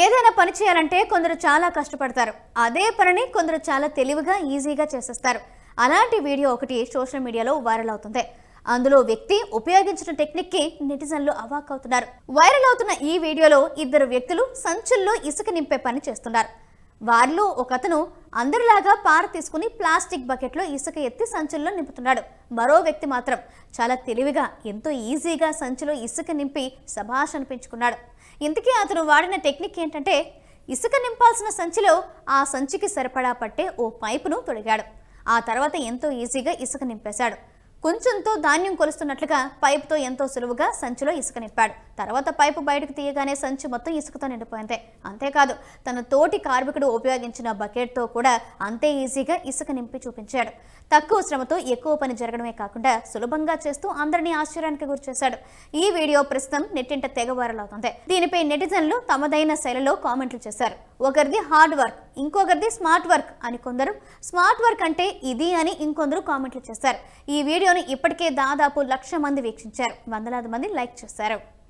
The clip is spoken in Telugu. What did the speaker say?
ఏదైనా పని చేయాలంటే కొందరు చాలా కష్టపడతారు. అదే పనిని కొందరు చాలా తెలివిగా ఈజీగా చేసేస్తారు. అలాంటి వీడియో ఒకటి సోషల్ మీడియాలో వైరల్ అవుతుంది. అందులో వ్యక్తి ఉపయోగించిన టెక్నిక్కి నెటిజన్లు అవాక్ అవుతున్నారు. వైరల్ అవుతున్న ఈ వీడియోలో ఇద్దరు వ్యక్తులు సంచుల్లో ఇసుక నింపే పని చేస్తున్నారు. వారిలో ఒకతను అందరిలాగా పార తీసుకుని ప్లాస్టిక్ బకెట్లో ఇసుక ఎత్తి సంచుల్లో నింపుతున్నాడు. మరో వ్యక్తి మాత్రం చాలా తెలివిగా ఎంతో ఈజీగా సంచిలో ఇసుక నింపి సభాష్ అనిపించుకున్నాడు. ఇంతకీ అతను వాడిన టెక్నిక్ ఏంటంటే ఇసుక నింపాల్సిన సంచిలో ఆ సంచికి సరిపడా పట్టే ఓ పైపును తొడిగాడు. ఆ తర్వాత ఎంతో ఈజీగా ఇసుక నింపేశాడు. కొంచెంతో ధాన్యం కొలుస్తున్నట్లుగా పైపుతో ఎంతో సులువుగా సంచిలో ఇసుక నింపాడు. తర్వాత పైపు బయటకు తీయగానే సంచి మొత్తం ఇసుకతో నిండిపోయింది. అంతేకాదు తన తోటి కార్మికుడు ఉపయోగించిన బకెట్తో కూడా అంతే ఈజీగా ఇసుక నింపి చూపించాడు. తక్కువ శ్రమతో ఎక్కువ పని జరగడమే కాకుండా సులభంగా చేస్తూ అందరినీ ఆశ్చర్యానికి గురిచేశాడు. ఈ వీడియో ప్రస్తుతం నెట్టింట తెగ వైరల్ అవుతుంది. దీనిపై నెటిజన్లు తమదైన శైలిలో కామెంట్లు చేశారు. ఒకరిది హార్డ్ వర్క్ ఇంకొకరిది స్మార్ట్ వర్క్ అని కొందరు స్మార్ట్ వర్క్ అంటే ఇది అని ఇంకొందరు కామెంట్లు చేశారు. ఈ వీడియో వీడియోని ఇప్పటికే దాదాపు లక్ష మంది వీక్షించారు. వందలాది మంది లైక్ చేశారు.